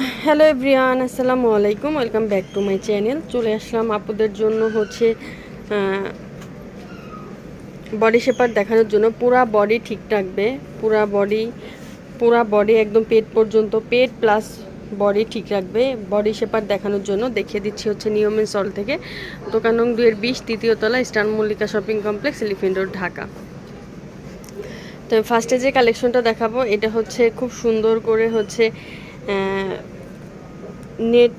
Hello everyone আসসালামু আলাইকুম welcome back to my channel চলে আসলাম আপুদের জন্য হচ্ছে বডি শেপার দেখানোর জন্য। পুরা বডি ঠিক রাখবে পুরা বডি পুরা বডি একদম পেট পর্যন্ত, পেট প্লাস বডি ঠিক রাখবে। বডি শেপার দেখানোর জন্য দেখিয়ে দিচ্ছি হচ্ছে নিয়মের সল থেকে। দোকান নং দুয়ের বিশ, তৃতীয় তলা Star Mallika shopping complex Elephant Road Dhaka. তো ফার্স্টে যে কালেকশনটা দেখাবো, এটা হচ্ছে খুব সুন্দর করে হচ্ছে নেট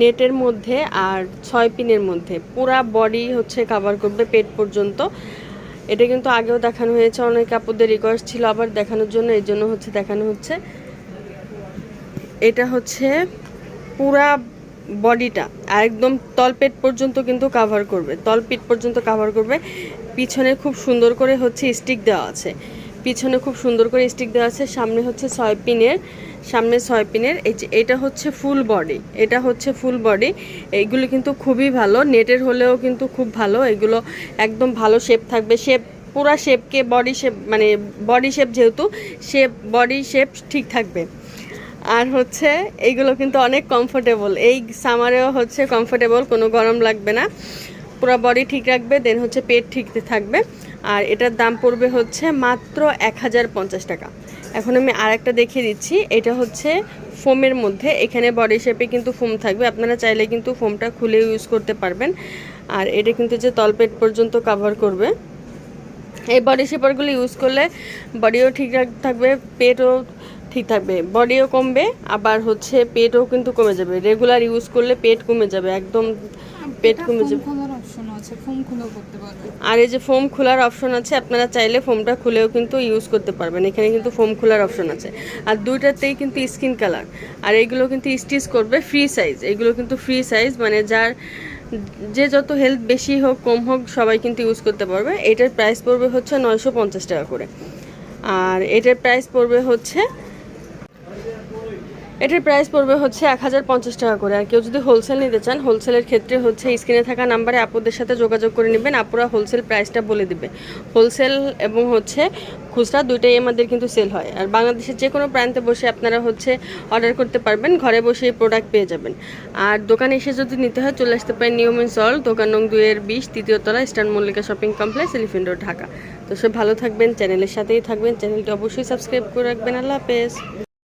নেটের মধ্যে আর ছয় পিনের মধ্যে। পুরা বডি হচ্ছে কাভার করবে পেট পর্যন্ত। এটা কিন্তু আগেও দেখানো হয়েছে, অনেক আপুদের রিকোয়েস্ট ছিল আবার দেখানোর জন্য এই জন্য হচ্ছে দেখানো হচ্ছে। এটা হচ্ছে পুরা বডিটা একদম তলপেট পর্যন্ত কিন্তু কাভার করবে তলপেট পর্যন্ত কাভার করবে। পিছনে খুব সুন্দর করে হচ্ছে স্টিক দেওয়া আছে। পিছনে খুব সুন্দর করে স্টিক দেওয়া আছে, সামনে হচ্ছে ছয় পিনের সামনে ছয় পিনের এই যে এটা হচ্ছে ফুল বডি এটা হচ্ছে ফুল বডি এইগুলো কিন্তু খুবই ভালো, নেটের হলেও কিন্তু খুব ভালো, এগুলো একদম ভালো শেপ থাকবে শেপ পুরা শেপকে বডি শেপ মানে বডি শেপ যেহেতু শেপ বডি শেপ ঠিক থাকবে। আর হচ্ছে এইগুলো কিন্তু অনেক কমফোর্টেবল এই সামারেও হচ্ছে কমফোর্টেবল কোনো গরম লাগবে না। পুরো বডি ঠিক রাখবে দেন হচ্ছে পেট ঠিক থাকবে। আর এটার দাম পড়বে হচ্ছে মাত্র এক হাজার পঞ্চাশ টাকা। এখন আমি আর একটা দেখিয়ে দিচ্ছি এটা হচ্ছে ফোমের মধ্যে। এখানে বডি শেপে কিন্তু ফোম থাকবে আপনারা চাইলে কিন্তু ফোমটা খুলে ইউজ করতে পারবেন। আর এটা কিন্তু যে তলপেট পর্যন্ত কাভার করবে। এই বডি শেপারগুলো ইউজ করলে বডিও ঠিক থাকবে পেটও ঠিক থাকবে। বডিও কমবে আবার হচ্ছে পেটও কিন্তু কমে যাবে। রেগুলার ইউজ করলে পেট কমে যাবে একদম পেট কমে যাবে। আর এই যে ফোম খোলার অপশন আছে, আপনারা চাইলে ফোমটা খুলেও কিন্তু ইউজ করতে পারবেন। এখানে কিন্তু ফোম খোলার অপশন আছে। আর দুইটাতেই কিন্তু স্কিন কালার আর এইগুলো কিন্তু স্টিচ করবে ফ্রি সাইজ এগুলো কিন্তু ফ্রি সাইজ মানে যার যে যত হেলথ বেশি হোক, কম হোক, সবাই কিন্তু ইউজ করতে পারবে। এটার প্রাইস পড়বে হচ্ছে নয়শো পঞ্চাশ টাকা করে। আর এটার প্রাইস পড়বে হচ্ছে এটার প্রাইস পড়বে হচ্ছে এক হাজার পঞ্চাশ টাকা করে। আর কেউ যদি হোলসেল নিতে চান হোলসেলের ক্ষেত্রে হচ্ছে স্ক্রিনে থাকা নাম্বারে আপুদের সাথে যোগাযোগ করে নেবেন। আপুরা হোলসেল প্রাইসটা বলে দিবে। হোলসেল এবং হচ্ছে খুচরা দুইটাই আমাদের কিন্তু সেল হয়। আর বাংলাদেশের যে কোনো প্রান্তে বসে আপনারা হচ্ছে অর্ডার করতে পারবেন, ঘরে বসে এই প্রোডাক্ট পেয়ে যাবেন। আর দোকানে এসে যদি নিতে হয়, চলে আসতে পারেন নিয়মিন সল দোকান নং দুইয়ের বিশ, তৃতীয় তলা Star Mallika shopping complex, Elephant Road, Dhaka. তো সব ভালো থাকবেন, চ্যানেলের সাথেই থাকবেন। চ্যানেলটি অবশ্যই সাবস্ক্রাইব করে রাখবেন। আল্লাহ হাফেজ।